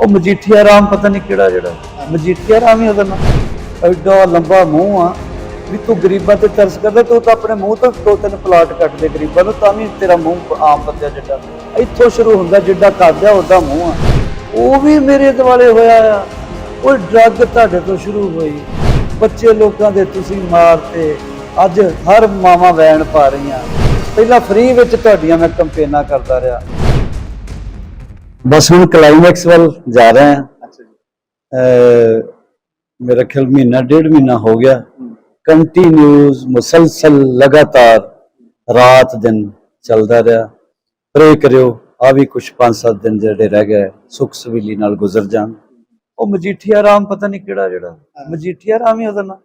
ਉਹ ਮਜੀਠੀਆ ਰਾਮ ਪਤਾ ਨਹੀਂ ਕਿਹੜਾ ਜਿਹੜਾ। ਮਜੀਠੀਆ ਰਾਮ ਹੀ ਉਹਦਾ ਨਾਮ ਐਡਾ ਲੰਬਾ ਮੂੰਹ ਆ ਵੀ ਤੂੰ ਗਰੀਬਾਂ ਤੇ ਤਰਸ ਕਰਦਾ, ਤੂੰ ਤਾਂ ਆਪਣੇ ਮੂੰਹ ਤੋਂ ਦੋ ਤਿੰਨ ਪਲਾਟ ਕੱਟ ਦੇ ਗਰੀਬਾਂ ਨੂੰ, ਤਾਂ ਵੀ ਤੇਰਾ ਮੂੰਹ ਆਮ ਬੰਦਿਆ ਜਿੱਡਾ। ਇੱਥੋਂ ਸ਼ੁਰੂ ਹੁੰਦਾ ਜਿੱਡਾ ਕਰਦਿਆ ਉਹਦਾ ਮੂੰਹ ਆ। ਉਹ ਵੀ ਮੇਰੇ ਦਿਵਾਲੇ ਹੋਇਆ ਆ। ਉਹ ਡਰੱਗ ਤੁਹਾਡੇ ਤੋਂ ਸ਼ੁਰੂ ਹੋਈ। ਬੱਚੇ ਲੋਕਾਂ ਦੇ ਤੁਸੀਂ ਮਾਰਤੇ। ਅੱਜ ਹਰ ਮਾਵਾਂ ਵੈਣ ਪਾ ਰਹੀਆਂ। ਪਹਿਲਾਂ ਫ੍ਰੀ ਵਿੱਚ ਤੁਹਾਡੀਆਂ ਮੈਂ ਕੰਪੇਨਾਂ ਕਰਦਾ ਰਿਹਾ। ਬਸ ਹੁਣ ਕਲਾਈਮੈਕਸ ਵੱਲ ਜਾ ਰਹੇ ਹਾਂ। ਮੇਰਾ ਖਿਆਲ ਮਹੀਨਾ ਡੇਢ ਮਹੀਨਾ ਹੋ ਗਿਆ। ਕੰਟੀਨਿਊਸ ਮੁਸਲਸਲ ਲਗਾਤਾਰ ਰਾਤ ਦਿਨ ਚੱਲਦਾ ਰਿਹਾ। ਪ੍ਰੇ ਕਰਿਓ ਆ ਵੀ ਕੁਝ 5-7 ਦਿਨ ਜਿਹੜੇ ਰਹਿ ਗਏ ਸੁਖ ਸਵੀਲੀ ਨਾਲ ਗੁਜ਼ਰ ਜਾਣ। ਉਹ ਮਜੀਠੀਆ ਰਾਮ ਪਤਾ ਨਹੀਂ ਕਿਹੜਾ ਜਿਹੜਾ। ਮਜੀਠੀਆ ਰਾਮ ਹੀ ਉਹਦਾ ਨਾਮ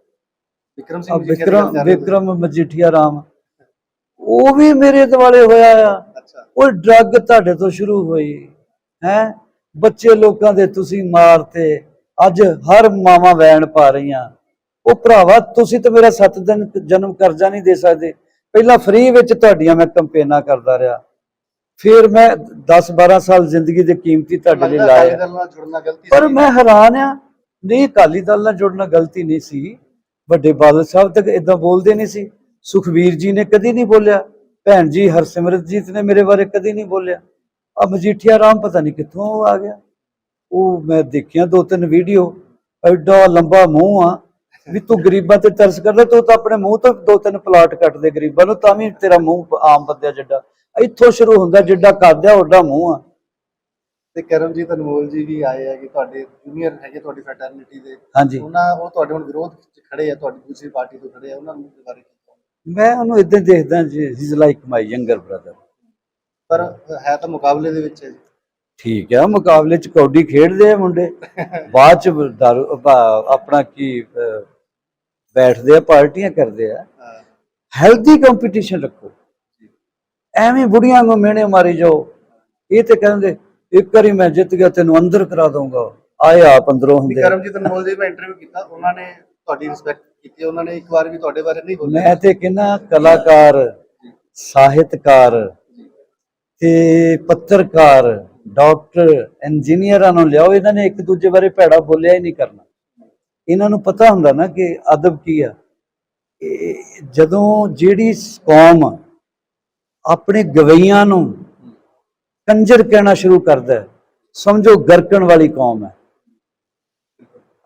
ਵਿਕਰਮ ਸਿੰਘ ਜੀ ਵਿਕਰਮ ਵਿਕਰਮ ਮਜੀਠੀਆ ਰਾਮ। ਉਹ ਵੀ ਮੇਰੇ ਦਿਵਾਲੇ ਹੋਇਆ ਆ। ਉਹ ਡਰੱਗ ਤੁਹਾਡੇ ਤੋਂ ਸ਼ੁਰੂ ਹੋਈ। ਹੈ? ਬੱਚੇ ਲੋਕਾਂ ਦੇ ਤੁਸੀਂ ਮਾਰਤੇ ਅੱਜ ਹਰ ਮਾਵਾਂ ਵੈਣ ਪਾ ਰਹੀਆਂ। ਉਹ ਭਰਾਵਾ ਤੁਸੀਂ ਤਾਂ ਮੇਰਾ 7 ਦਿਨ ਜਨਮ ਕਰਜ਼ਾ ਨਹੀਂ ਦੇ ਸਕਦੇ। ਪਹਿਲਾਂ ਫ੍ਰੀ ਵਿੱਚ ਤੁਹਾਡੀਆਂ ਮੈਂ ਕੰਪੇਨਾਂ ਕਰਦਾ ਰਿਹਾ। ਫਿਰ ਮੈਂ 10 12 ਸਾਲ ਜ਼ਿੰਦਗੀ ਦੇ ਕੀਮਤੀ ਤੁਹਾਡੇ ਲਈ ਲਾਏ ਪਰ। ਮੈਂ ਹੈਰਾਨ ਆ। ਨਹੀਂ ਅਕਾਲੀ ਦਲ ਨਾਲ ਜੁੜਨਾ ਗਲਤੀ ਨਹੀਂ ਸੀ। ਵੱਡੇ ਬਾਦਲ ਸਾਹਿਬ ਤੱਕ ਇਦਾਂ ਬੋਲਦੇ ਨਹੀਂ ਸੀ। ਸੁਖਵੀਰ ਜੀ ਨੇ ਕਦੀ ਨਹੀਂ ਬੋਲਿਆ। ਭੈਣ ਜੀ ਹਰਸਿਮਰਤਜੀਤ ਨੇ ਮੇਰੇ ਬਾਰੇ ਕਦੀ ਨਹੀਂ ਬੋਲਿਆ। ਆ ਮਜੀਠੀਆ ਰਾਮ ਪਤਾ ਨਹੀਂ ਕਿੱਥੋਂ ਆ ਗਿਆ। ਉਹ ਮੈਂ ਦੇਖਿਆ ਦੋ ਤਿੰਨ ਵੀਡੀਓ ਐਡਾ ਲੰਬਾ ਮੂੰਹ ਆ ਵੀ ਤੂੰ ਗਰੀਬਾਂ ਤੇ ਤਰਸ ਕਰਦਾ ਤੂੰ ਤਾਂ ਆਪਣੇ ਮੂੰਹ ਤੋਂ ਦੋ ਤਿੰਨ ਪਲਾਟ ਕੱਟ ਦੇ ਗਰੀਬਾਂ ਨੂੰ ਤਾਂ ਵੀ ਤੇਰਾ ਮੂੰਹ ਆਮ ਬੰਦਿਆ ਜਿੱਡਾ। ਇੱਥੋਂ ਸ਼ੁਰੂ ਹੁੰਦਾ ਜਿੱਡਾ ਕਰਦਿਆ ਓਡਾ ਮੂੰਹ ਆ। ਤੇ ਕਰਮਜੀਤ ਅਨਮੋਲ ਜੀ ਵੀ ਆਏ ਆ ਕਿ ਤੁਹਾਡੇ ਜੂਨੀਅਰ ਹੈਗੇ ਤੁਹਾਡੀ ਫੈਟਰਨਿਟੀ ਦੇ। ਹਾਂਜੀ। ਉਹਨਾਂ ਉਹ ਤੁਹਾਡੇ ਹੁਣ ਵਿਰੋਧ ਖੜੇ ਆ ਤੁਹਾਡੀ ਦੂਸਰੀ ਪਾਰਟੀ ਤੋਂ ਖੜੇ ਆ ਉਹਨਾਂ ਨੂੰ ਬਾਰੇ? ਮੈਂ ਉਹਨੂੰ ਇਦਾਂ ਦੇਖਦਾ ਜੀ is like my younger brother ਪਰ ਹੈ ਤਾਂ ਮੁਕਾਬਲੇ ਦੇ ਵਿੱਚ ਹੈ ਜੀ। ਠੀਕ ਆ ਮੁਕਾਬਲੇ ਚ ਕੌਡੀ ਖੇਡਦੇ ਆ ਮੁੰਡੇ। ਬਾਅਦ ਚ ਦਾਰੂ ਆਪਣਾ ਕੀ ਬੈਠਦੇ ਆ ਪਾਰਟੀਆਂ ਕਰਦੇ ਆ। ਹਾਂ, ਹੈਲਦੀ ਕੰਪੀਟੀਸ਼ਨ ਰੱਖੋ। ਐਵੇਂ ਬੁੜੀਆਂ ਨੂੰ ਮਿਹਣੇ ਮਾਰੀ ਜਾਓ। ਇਹ ਤੇ ਕਹਿੰਦੇ ਇੱਕ ਵਾਰੀ ਮੈਂ ਜਿੱਤ ਗਿਆ ਤੈਨੂੰ ਅੰਦਰ ਕਰਾ ਦਊਂਗਾ। ਆਏ ਆਪ ਅੰਦਰੋਂ ਵੀ ਹੁੰਦੇ ਆ। ਕਰਮਜੀਤ ਅਨਮੋਲ ਜੀ ਦਾ ਇੰਟਰਵਿਊ ਕੀਤਾ ਉਹਨਾਂ ਨੇ ਤੁਹਾਡੀ ਰਿਸਪੈਕਟ ਕੀਤੀ ਉਹਨਾਂ ਨੇ ਇੱਕ ਵਾਰ ਵੀ ਤੁਹਾਡੇ ਬਾਰੇ ਨਹੀਂ ਬੋਲਿਆ। ਮੈਂ ਤੇ ਕਹਿੰਦਾ ਕਲਾਕਾਰ ਸਾਹਿਤਕਾਰ ਤੇ ਪੱਤਰਕਾਰ ਡਾਕਟਰ ਇੰਜੀਨੀਅਰਾਂ ਨੂੰ ਲਿਆਓ ਇਹਨਾਂ ਨੇ ਇੱਕ ਦੂਜੇ ਬਾਰੇ ਭੈੜਾ ਬੋਲਿਆ ਹੀ ਨਹੀਂ ਕਰਨਾ ਇਹਨਾਂ ਨੂੰ ਪਤਾ ਹੁੰਦਾ ਨਾ ਕਿ ਅਦਬ ਕੀ ਆ ਇਹ ਜਦੋਂ ਜਿਹੜੀ ਕੌਮ ਆਪਣੇ ਗਵਈਆਂ ਨੂੰ ਕੰਜਰ ਕਹਿਣਾ ਸ਼ੁਰੂ ਕਰਦਾ ਹੈ समझो गरकन वाली कौम है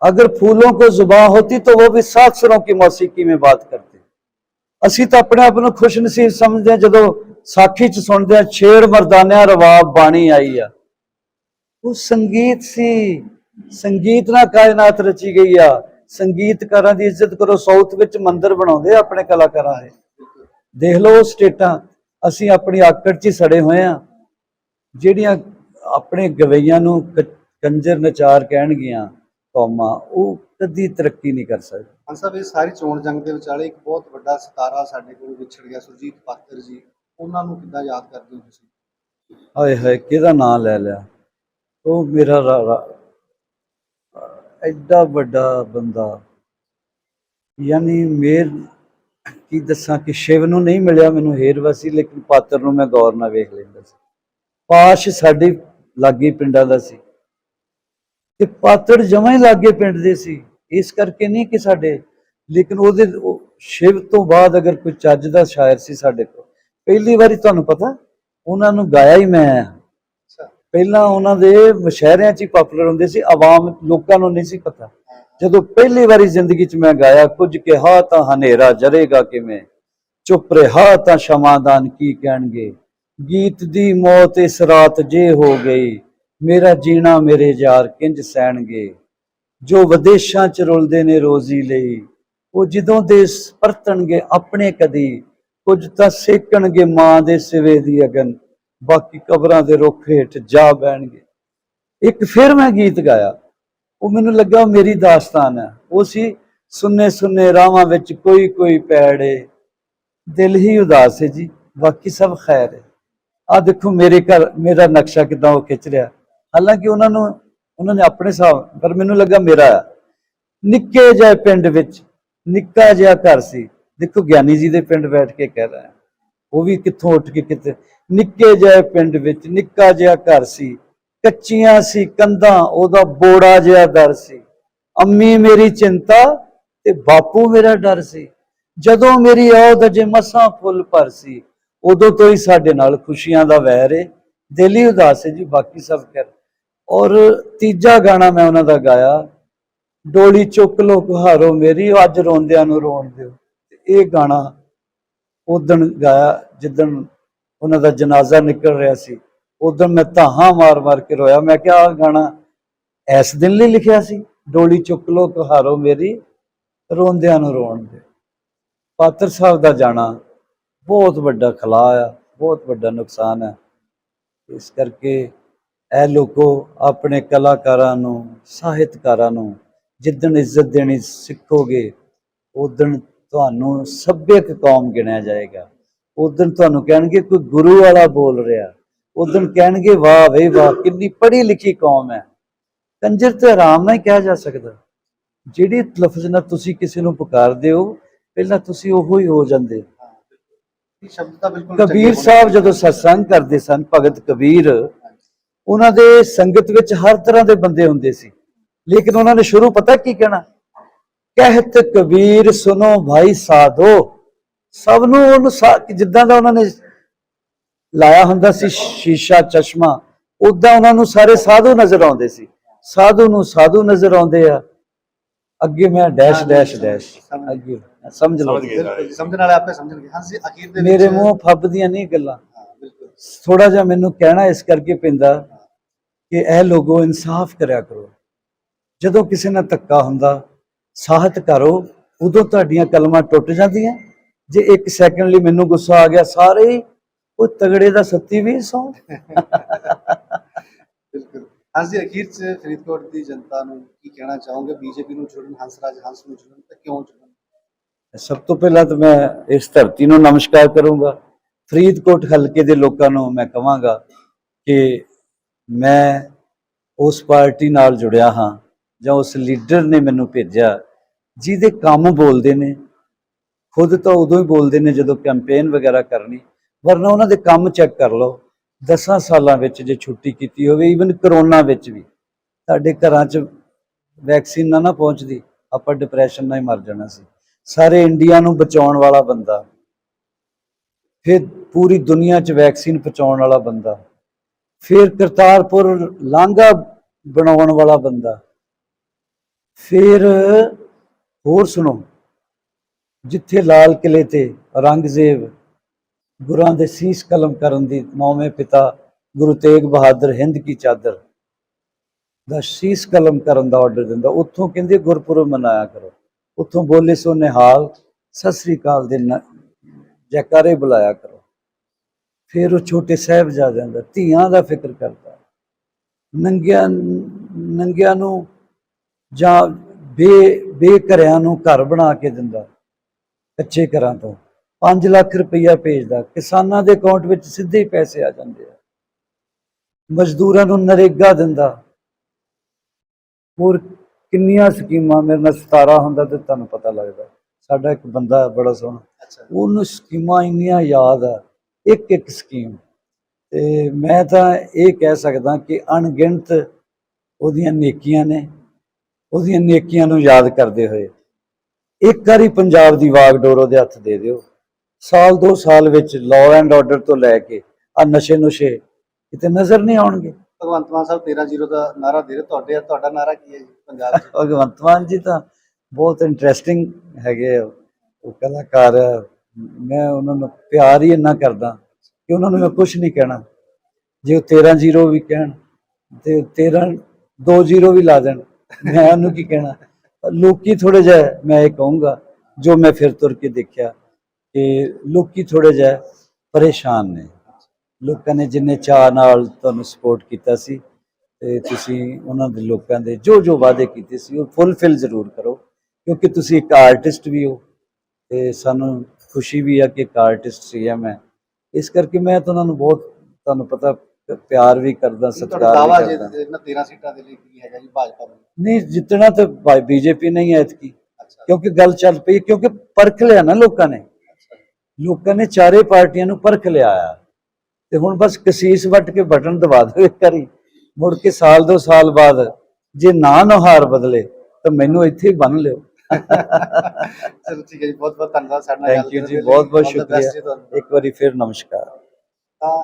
अगर फूलों को जुबान होती तो वो भी सात सुरों की मौसीकी में बात करते ਅਸੀਂ ਤਾਂ ਆਪਣੇ ਆਪ ਨੂੰ ਖੁਸ਼ਨਸੀਬ ਸਮਝਦੇ ਹਾਂ ਜਦੋਂ ਸਾਖੀ ਚ ਸੁਣਦੇ ਆ ਛੇੜ ਮਰਦਾਨਿਆਂ ਰਵਾਬ ਬਾਣੀ ਆਈ ਆ। ਉਹ ਸੰਗੀਤ ਸੀ। ਸੰਗੀਤ ਨਾਲ ਕਾਇਨਾਤ ਰਚੀ ਗਈ ਆ। ਸੰਗੀਤਕਾਰਾਂ ਦੀ ਇੱਜ਼ਤ ਕਰੋ, ਸਾਊਥ ਵਿੱਚ ਮੰਦਿਰ ਬਣਾਉਂਦੇ ਆ ਆਪਣੇ ਕਲਾਕਾਰਾਂ ਦੇ ਦੇਖ ਲਓ ਸਟੇਟਾਂ, ਅਸੀਂ ਆਪਣੀ ਆਕੜ 'ਚ ਹੀ ਸੜੇ ਹੋਏ ਆ। ਜਿਹੜੀਆਂ ਆਪਣੇ ਗਵਈਆਂ ਨੂੰ ਕੰਜਰ ਨਚਾਰ ਕਹਿਣਗੀਆਂ ਕੌਮਾਂ, ਉਹ ਕਦੀ ਤਰੱਕੀ ਨਹੀਂ ਕਰ ਸਕਦੀ ਹਾਂ ਸਾਹਿਬ, ਇਹ ਸਾਰੀ ਚੋਣ ਜੰਗ ਦੇ ਵਿਚਾਲੇ ਇੱਕ ਬਹੁਤ ਵੱਡਾ ਸਿਤਾਰਾ ਸਾਡੇ ਕੋਲ ਵਿਛੜ ਗਿਆ, ਸੁਰਜੀਤ ਪਾਤਰ ਜੀ। ਉਹਨਾਂ ਨੂੰ ਕਿੱਦਾਂ ਯਾਦ ਕਰਦੇ ਹੋ ਤੁਸੀਂ? ਹਾਏ ਹਾਏ, ਕਿਹਦਾ ਨਾਂ ਲੈ ਲਿਆ? ਉਹ ਮੇਰਾ ਰਾ- ਰਾ- ਐਡਾ ਵੱਡਾ ਬੰਦਾ। ਯਾਨੀ ਮੇਰ, ਕੀ ਦੱਸਾਂ ਕਿ ਸ਼ਿਵ ਨੂੰ ਨਹੀਂ ਮਿਲਿਆ ਮੈਨੂੰ ਹੇਰਵਾਸੀ ਲੇਕਿਨ ਪਾਤਰ ਨੂੰ ਮੈਂ ਗੌਰ ਨਾਲ ਵੇਖ ਲੈਂਦਾ ਸੀ। ਪਾਸ਼ ਸਾਡੇ ਲਾਗੇ ਪਿੰਡਾਂ ਦਾ ਸੀ। ਤੇ ਪਾਤਰ ਜਮਾਂ ਹੀ ਲਾਗੇ ਪਿੰਡ ਦੇ ਸੀ। ਇਸ ਕਰਕੇ ਨਹੀਂ ਕਿ ਸਾਡੇ, ਲੇਕਿਨ ਉਹਦੇ, ਉਹ ਸ਼ਿਵ ਤੋਂ ਬਾਅਦ ਅਗਰ ਕੋਈ ਚੱਜ ਦਾ ਸ਼ਾਇਰ ਸੀ ਸਾਡੇ ਕੋਲ। ਪਹਿਲੀ ਵਾਰੀ ਤੁਹਾਨੂੰ ਪਤਾ ਉਹਨਾਂ ਨੂੰ ਗਾਇਆ ਹੀ ਮੈਂ ਪਹਿਲਾਂ ਉਹਨਾਂ ਦੇ ਮੁਸ਼ਾਇਰਿਆਂ 'ਚ ਹੀ ਪਪੂਲਰ ਹੁੰਦੇ ਸੀ ਆਵਾਮ ਲੋਕਾਂ ਨੂੰ ਨਹੀਂ ਸੀ ਪਤਾ। ਜਦੋਂ ਪਹਿਲੀ ਵਾਰੀ ਜ਼ਿੰਦਗੀ 'ਚ ਮੈਂ ਗਾਇਆ ਕੁਝ ਕਿਹਾ ਤਾਂ ਹਨੇਰਾ ਜਰੇਗਾ ਕਿਵੇਂ? ਚੁੱਪ ਰਿਹਾ ਤਾਂ ਸ਼ਮਾਦਾਨ ਕੀ ਕਹਿਣਗੇ? ਗੀਤ ਦੀ ਮੌਤ ਇਸ ਰਾਤ ਜੇ ਹੋ ਗਈ ਮੇਰਾ ਜੀਣਾ ਮੇਰੇ ਯਾਰ ਕਿੰਜ ਸਹਿਣਗੇ? ਜੋ ਵਿਦੇਸ਼ਾਂ 'ਚ ਰੁਲਦੇ ਨੇ ਰੋਜ਼ੀ ਲਈ ਉਹ ਜਦੋਂ ਦੇ ਪਰਤਣਗੇ ਆਪਣੇ ਕਦੀ ਕੁਝ ਤਾਂ ਸੇਕਣਗੇ ਮਾਂ ਦੇ ਸਿਵੇ ਦੀ ਅਗਨ, ਬਾਕੀ ਕਬਰਾਂ ਦੇ ਰੁੱਖ ਹੇਠ ਜਾ ਬਹਿਣਗੇ। ਇੱਕ ਫਿਰ ਮੈਂ ਗੀਤ ਗਾਇਆ। ਉਹ ਮੈਨੂੰ ਲੱਗਾ ਮੇਰੀ ਦਾਸਤਾਨ ਹੈ। ਉਹ ਸੀ ਸੁੰਨੇ ਸੁੰਨੇ ਰਾਵਾਂ ਵਿੱਚ ਕੋਈ ਕੋਈ ਪੈੜੇ। ਦਿਲ ਹੀ ਉਦਾਸ ਹੈ ਜੀ, ਬਾਕੀ ਸਭ ਖੈਰ ਹੈ। ਆ ਦੇਖੋ ਮੇਰੇ ਘਰ, ਮੇਰਾ ਨਕਸ਼ਾ ਕਿਦਾਂ ਉਹ ਖਿੱਚ ਰਿਹਾ। ਹਾਲਾਂਕਿ ਉਹਨਾਂ ਨੂੰ, ਉਹਨਾਂ ਨੇ ਆਪਣੇ ਹਿਸਾਬ, ਪਰ ਮੈਨੂੰ ਲੱਗਾ ਮੇਰਾ ਹੈ। ਨਿੱਕੇ ਜਿਹੇ ਪਿੰਡ ਵਿੱਚ ਨਿੱਕਾ ਜਿਹਾ ਘਰ ਸੀ। ਦੇਖੋ ਗਿਆਨੀ ਜੀ ਦੇ ਪਿੰਡ ਬੈਠ ਕੇ ਕਹਿ ਰਿਹਾ ਉਹ ਵੀ ਕਿੱਥੋਂ ਉੱਠ ਕੇ ਕਿਤੇ ਨਿੱਕੇ ਜਿਹੇ ਪਿੰਡ ਵਿੱਚ ਨਿੱਕਾ ਜਿਹਾ ਘਰ ਸੀ, ਕੱਚੀਆਂ ਸੀ ਕੰਧਾਂ, ਉਹਦਾ ਬੋੜਾ ਜਿਹਾ ਦਰ ਸੀ। ਅੰਮੀ ਮੇਰੀ ਚਿੰਤਾ ਤੇ ਬਾਪੂ ਮੇਰਾ ਡਰ ਸੀ। ਜਦੋਂ ਮੇਰੀ ਔਦ ਅਜੇ ਮਸਾਂ ਫੁੱਲ ਭਰ ਸੀ, ਉਦੋਂ ਤੋਂ ਹੀ ਸਾਡੇ ਨਾਲ ਖੁਸ਼ੀਆਂ ਦਾ ਵਹਿਰ ਏ। ਦਿਲ ਹੀ ਉਦਾਸ ਹੈ ਜੀ, ਬਾਕੀ ਸਭ ਕਰ ਔਰ ਤੀਜਾ ਗਾਣਾ ਮੈਂ ਉਹਨਾਂ ਦਾ ਗਾਇਆ, ਡੋਲੀ ਚੁੱਕ ਲੋ ਕੁਹਾਰੋ ਮੇਰੀ, ਅੱਜ ਰੋਂਦਿਆਂ ਨੂੰ ਰੋਣ ਦਿਓ। ਇਹ ਗਾਣਾ ਉਦਣ ਗਾਇਆ ਜਿੱਦਣ ਉਹਨਾਂ ਦਾ ਜਨਾਜ਼ਾ ਨਿਕਲ ਰਿਹਾ ਸੀ ਉਦੋਂ ਮੈਂ ਧਾਹਾਂ ਮਾਰ-ਮਾਰ ਕੇ ਰੋਇਆ, ਮੈਂ ਕਿਹਾ ਆਹ ਗਾਣਾ ਇਸ ਦਿਨ ਲਈ ਲਿਖਿਆ ਸੀ, ਡੋਲੀ ਚੁੱਕ ਲੋ ਕਹਾਰੋ ਮੇਰੀ, ਰੋਂਦਿਆਂ ਨੂੰ ਰੋਣ ਦਿਓ। ਪਾਤਰ ਸਾਹਿਬ ਦਾ ਜਾਣਾ ਬਹੁਤ ਵੱਡਾ ਖਲਾ ਆ, ਬਹੁਤ ਵੱਡਾ ਨੁਕਸਾਨ ਹੈ ਇਸ ਕਰਕੇ ਇਹ ਲੋਕੋ ਆਪਣੇ ਕਲਾਕਾਰਾਂ ਨੂੰ, ਸਾਹਿਤਕਾਰਾਂ ਨੂੰ ਜਿੱਦਣ ਇੱਜ਼ਤ ਦੇਣੀ ਸਿੱਖੋਗੇ ਉਦਣ ਤੁਹਾਨੂੰ ਸੱਭਿਅਕ ਕੌਮ ਗਿਣਿਆ ਜਾਏਗਾ। ਉਦਣ ਤੁਹਾਨੂੰ ਕਹਿਣਗੇ ਕੋਈ ਗੁਰੂ ਵਾਲਾ ਬੋਲ ਰਿਹਾ। ਉਦਣ ਕਹਿਣਗੇ ਵਾਹ ਵੇ ਵਾਹ ਕਿੰਨੀ ਪੜ੍ਹੀ ਲਿਖੀ ਕੌਮ ਹੈ। ਕੰਜਰ ਤੇ ਆਰਾਮ ਨਾਲ ਹੀ ਕਿਹਾ ਜਾ ਸਕਦਾ। ਜਿਹੜੀ ਲਫ਼ਜ਼ ਨਾਲ ਤੁਸੀਂ ਕਿਸੇ ਨੂੰ ਪੁਕਾਰਦੇ ਹੋ ਪਹਿਲਾਂ ਤੁਸੀਂ ਉਹੋ ਹੀ ਹੋ ਜਾਂਦੇ। ਕਬੀਰ ਸਾਹਿਬ ਜਦੋਂ ਸਤਸੰਗ ਕਰਦੇ ਸਨ ਭਗਤ ਕਬੀਰ ਉਹਨਾਂ ਦੇ ਸੰਗਤ ਵਿੱਚ ਹਰ ਤਰ੍ਹਾਂ ਦੇ ਬੰਦੇ ਹੁੰਦੇ ਸੀ। ਲੇਕਿਨ ਉਹਨਾਂ ਨੇ ਸ਼ੁਰੂ ਪਤਾ ਕੀ ਕਹਿਣਾ? ਕਹਿਤ ਕਬੀਰ ਸੁਨੋ ਭਾਈ ਸਾਧੋ। ਸਭ ਨੂੰ ਉਹਨੂੰ ਜਿੱਦਾਂ ਦਾ ਉਹਨਾਂ ਨੇ ਲਾਇਆ ਹੁੰਦਾ ਸੀ ਸ਼ੀਸ਼ਾ ਚਸ਼ਮਾ ਉਦਾਂ ਉਹਨਾਂ ਨੂੰ ਸਾਰੇ ਸਾਧੂ ਨਜ਼ਰ ਆਉਂਦੇ ਸੀ। ਸਾਧੂ ਨੂੰ ਸਾਧੂ ਨਜ਼ਰ ਆਉਂਦੇ ਆ। ਅੱਗੇ ਮੈਂ ਡੈਸ਼ ਡੈਸ਼ ਡੈਸ਼। ਸਮਝ- ਅੱਗੇ ਸਮਝ ਲਓ। ਸਮਝਣ ਵਾਲੇ ਆਪੇ ਸਮਝਣਗੇ। ਹਾਂ ਜੀ ਅਖੀਰ ਦੇ ਮੇਰੇ ਮੂੰਹ ਫੱਬਦੀਆਂ ਨਹੀਂ ਗੱਲਾਂ। ਹਾਂ, ਬਿਲਕੁਲ। ਥੋੜਾ ਜਿਹਾ ਮੈਨੂੰ ਕਹਿਣਾ ਇਸ ਕਰਕੇ ਪੈਂਦਾ ਕਿ ਇਹ ਲੋਗੋ ਇਨਸਾਫ ਕਰਿਆ ਕਰੋ। ਜਦੋਂ ਕਿਸੇ ਨਾਲ ਧੱਕਾ ਹੁੰਦਾ ਸਾਹਤ ਕਰੋ ਉਦੋਂ ਤੁਹਾਡੀਆਂ ਕਲਮਾਂ ਟੁੱਟ ਜਾਂਦੀਆਂ। ਜੇ ਇੱਕ ਸੈਕਿੰਡ ਲਈ ਮੈਨੂੰ ਗੁੱਸਾ ਆ ਗਿਆ ਸਾਰੇ ਉਹ ਤਗੜੇ ਦਾ ਸੱਤੀ ਵੀ ਸੌ। ਬਿਲਕੁਲ। ਅਖੀਰ 'ਚ ਫਰੀਦਕੋਟ ਦੀ ਜਨਤਾ ਨੂੰ ਕੀ ਕਹਿਣਾ ਚਾਹੋਗੇ? ਬੀਜੇਪੀ ਨੂੰ ਚੁਣਨ ਹੰਸਰਾਜ ਹੰਸ ਨੂੰ ਚੁਣਨ ਤੇ ਕਿਉਂ ਚੁਣਨ ਸਭ ਤੋਂ ਪਹਿਲਾਂ ਤਾਂ ਮੈਂ ਇਸ ਧਰਤੀ ਨੂੰ ਨਮਸਕਾਰ ਕਰੂੰਗਾ। ਫਰੀਦਕੋਟ ਹਲਕੇ ਦੇ ਲੋਕਾਂ ਨੂੰ ਮੈਂ ਕਹਾਂਗਾ ਕਿ ਮੈਂ ਉਸ ਪਾਰਟੀ ਨਾਲ ਜੁੜਿਆ ਹਾਂ। ਜਾਂ ਉਸ ਲੀਡਰ ਨੇ ਮੈਨੂੰ ਭੇਜਿਆ, ਜਿਹਦੇ ਕੰਮ ਬੋਲਦੇ ਨੇ, ਖੁਦ ਤਾਂ ਉਦੋਂ ਹੀ ਬੋਲਦੇ ਨੇ ਜਦੋਂ ਕੈਂਪੇਨ ਵਗੈਰਾ ਕਰਨੀ, ਵਰਨਾ ਉਹਨਾਂ ਦੇ ਕੰਮ ਚੈੱਕ ਕਰ ਲਓ। 10 ਸਾਲਾਂ ਵਿੱਚ ਜੇ ਛੁੱਟੀ ਕੀਤੀ ਹੋਵੇ ਈਵਨ ਕਰੋਨਾ ਵਿੱਚ ਵੀ, ਸਾਡੇ ਘਰਾਂ 'ਚ ਵੈਕਸੀਨ ਨਾ ਨਾ ਪਹੁੰਚਦੀ, ਆਪਾਂ ਡਿਪਰੈਸ਼ਨ ਨਾਲ ਹੀ ਮਰ ਜਾਣਾ ਸੀ। ਸਾਰੇ ਇੰਡੀਆ ਨੂੰ ਬਚਾਉਣ ਵਾਲਾ ਬੰਦਾ, ਫਿਰ ਪੂਰੀ ਦੁਨੀਆ 'ਚ ਵੈਕਸੀਨ ਪਹੁੰਚਾਉਣ ਵਾਲਾ ਬੰਦਾ, ਫਿਰ ਕਰਤਾਰਪੁਰ ਲਾਂਘਾ ਬਣਾਉਣ ਵਾਲਾ ਬੰਦਾ ਫਿਰ ਹੋਰ ਸੁਣੋ। ਜਿੱਥੇ ਲਾਲ ਕਿਲੇ ਤੇ ਔਰੰਗਜ਼ੇਬ ਗੁਰਾਂ ਦੇ ਸੀਸ ਕਲਮ ਕਰਨ ਦੀ ਨੌਵੇਂ ਪਿਤਾ ਗੁਰੂ ਤੇਗ ਬਹਾਦਰ ਹਿੰਦ ਕੀ ਚਾਦਰ ਦਾ ਸੀਸ ਕਲਮ ਕਰਨ ਦਾ ਆਰਡਰ ਦਿੰਦਾ, ਉੱਥੋਂ ਕਹਿੰਦੇ ਗੁਰਪੁਰਬ ਮਨਾਇਆ ਕਰੋ। ਉੱਥੋਂ ਬੋਲੇ ਸੋ ਨਿਹਾਲ, ਸਤਿ ਸ੍ਰੀ ਅਕਾਲ ਦੇ ਨ- ਜੈਕਾਰੇ ਬੁਲਾਇਆ ਕਰੋ। ਫਿਰ ਉਹ ਛੋਟੇ ਸਾਹਿਬਜ਼ਾਦਿਆਂ ਦਾ ਧੀਆਂ ਦਾ ਫਿਕਰ ਕਰਦਾ। ਨੰਗਿਆਂ ਨੰਗਿਆਂ ਨੂੰ ਜਾਂ ਬੇ ਬੇਘਰਿਆਂ ਨੂੰ ਘਰ ਬਣਾ ਕੇ ਦਿੰਦਾ ਕੱਚੇ ਘਰਾਂ ਤੋਂ। 5 ਲੱਖ ਰੁਪਈਆ ਭੇਜਦਾ। ਕਿਸਾਨਾਂ ਦੇ ਅਕਾਊਂਟ ਵਿੱਚ ਸਿੱਧੇ ਹੀ ਪੈਸੇ ਆ ਜਾਂਦੇ ਆ। ਮਜ਼ਦੂਰਾਂ ਨੂੰ ਨਰੇਗਾ ਦਿੰਦਾ। ਹੋਰ ਕਿੰਨੀਆਂ ਸਕੀਮਾਂ ਮੇਰੇ ਨਾਲ 17 ਹੁੰਦਾ ਤੇ ਤੁਹਾਨੂੰ ਪਤਾ ਲੱਗਦਾ ਸਾਡਾ ਇੱਕ ਬੰਦਾ ਬੜਾ ਸੋਹਣਾ। ਉਹਨੂੰ ਸਕੀਮਾਂ ਇੰਨੀਆਂ ਯਾਦ ਆ। ਇੱਕ ਇੱਕ ਸਕੀਮ। ਤੇ ਮੈਂ ਤਾਂ ਇਹ ਕਹਿ ਸਕਦਾ ਕਿ ਅਣਗਿਣਤ ਉਹਦੀਆਂ ਨੇਕੀਆਂ ਨੇ। ਉਹਦੀਆਂ ਨੇਕੀਆਂ ਨੂੰ ਯਾਦ ਕਰਦੇ ਹੋਏ। ਇੱਕ ਵਾਰੀ ਪੰਜਾਬ ਦੀ ਵਾਗਡੋਰ ਉਹਦੇ ਹੱਥ ਦੇ ਦਿਓ। ਸਾਲ ਦੋ ਸਾਲ ਵਿੱਚ ਲਾਅ ਐਂਡ ਆਰਡਰ ਤੋਂ ਲੈ ਕੇ ਆ ਨਸ਼ੇ ਨੁਸ਼ੇ ਕਿਤੇ ਨਜ਼ਰ ਨਹੀਂ ਆਉਣਗੇ। ਭਗਵੰਤ ਮਾਨ ਸਾਹਿਬ 13-0 ਦਾ ਨਾਰਾ ਦੇ ਰਹੇ ਤੁਹਾਡੇ ਤੁਹਾਡਾ ਨਾਰਾ ਕੀ ਹੈ ਜੀ ਪੰਜਾਬ 'ਚ ਭਗਵੰਤ ਮਾਨ ਜੀ ਤਾਂ ਬਹੁਤ ਇੰਟਰਸਟਿੰਗ ਹੈਗੇ ਉਹ ਕਲਾਕਾਰ ਮੈਂ ਉਹਨਾਂ ਨੂੰ ਪਿਆਰ ਹੀ ਇੰਨਾ ਕਰਦਾ ਕਿ ਉਹਨਾਂ ਨੂੰ ਮੈਂ ਕੁਝ ਨਹੀਂ ਕਹਿਣਾ। ਜੇ ਉਹ 13 ਜ਼ੀਰੋ ਵੀ ਕਹਿਣ ਤੇ 13 2 ਜ਼ੀਰੋ ਵੀ ਲਾ ਦੇਣ। ਮੈਂ ਉਹਨੂੰ ਕੀ ਕਹਿਣਾ? ਲੋਕੀ ਥੋੜੇ ਜਿਹਾ, ਮੈਂ ਇਹ ਕਹੂੰਗਾ, ਜੋ ਮੈਂ ਫਿਰ ਤੁਰ ਕੇ ਦੇਖਿਆ ਕਿ ਲੋਕੀ ਥੋੜੇ ਜਿਹਾ ਪਰੇਸ਼ਾਨ ਨੇ। ਲੋਕਾਂ ਨੇ ਜਿੰਨੇ ਚਾਅ ਨਾਲ ਤੁਹਾਨੂੰ ਸਪੋਰਟ ਕੀਤਾ ਸੀ ਤੇ ਤੁਸੀਂ ਉਹਨਾਂ ਦੇ ਲੋਕਾਂ ਦੇ ਜੋ ਜੋ ਵਾਅਦੇ ਕੀਤੇ ਸੀ, ਉਹ ਫੁੱਲਫਿਲ ਜ਼ਰੂਰ ਕਰੋ। ਕਿਉਂਕਿ ਤੁਸੀਂ ਇੱਕ ਆਰਟਿਸਟ ਵੀ ਹੋ ਤੇ ਸਾਨੂੰ ਖੁਸ਼ੀ ਵੀ ਆ ਕਿ ਇੱਕ ਆਰਟਿਸਟ ਸੀ ਆ ਮੈਂ। ਇਸ ਕਰਕੇ ਮੈਂ ਤਾਂ ਉਹਨਾਂ ਨੂੰ ਬਹੁਤ, ਤੁਹਾਨੂੰ ਪਤਾ ਪਿਆਰ ਵੀ ਕਰਦਾ ਸਤਿਕਾਰ ਦਾਵਾ ਵੀ ਜੇ ਕਰਦਾ। ਇਹਨਾਂ 13 ਸੀਟਾਂ ਦੇ ਲਈ ਕੀ ਹੈਗਾ ਜੀ ਭਾਜਪਾ ਨਹੀਂ ਜਿੱਤਣਾ ਤਾਂ ਬੀਜੇਪੀ ਨਹੀਂ ਐਤਕੀ। ਅੱਛਾ। ਕਿਉਂਕਿ ਗੱਲ ਚੱਲ ਪਈ ਕਿਉਂਕਿ ਪਰਖ ਲਿਆ ਨਾ ਲੋਕਾਂ ਨੇ। ਲੋਕਾਂ ਨੇ ਚਾਰੇ ਪਾਰਟੀਆਂ ਨੂੰ ਪਰਖ ਲਿਆ ਆ। ਤੇ ਹੁਣ ਬਸ ਕਸੀਸ ਵੱਟ ਕੇ ਬਟਨ ਦਬਾ ਦਿਓ ਇੱਕ ਵਾਰੀ। ਮੁੜ ਕੇ ਸਾਲ ਦੋ ਸਾਲ ਬਾਅਦ ਜੇ ਨਾ ਨੁਹਾਰ ਬਦਲੇ ਤਾਂ ਮੈਨੂੰ ਇੱਥੇ ਹੀ ਬੰਨ ਲਿਓ। ਚਲੋ ਠੀਕ ਹੈ ਜੀ ਬਹੁਤ ਬਹੁਤ ਧੰਨਵਾਦ ਸਾਡੇ ਨਾਲ ਥੈਂਕ ਯੂ ਜੀ ਦੇ। ਬਹੁਤ ਬਹੁਤ ਸ਼ੁਕਰੀਆ। ਇੱਕ ਵਾਰੀ ਫਿਰ ਨਮਸਕਾਰ। ਤਾਂ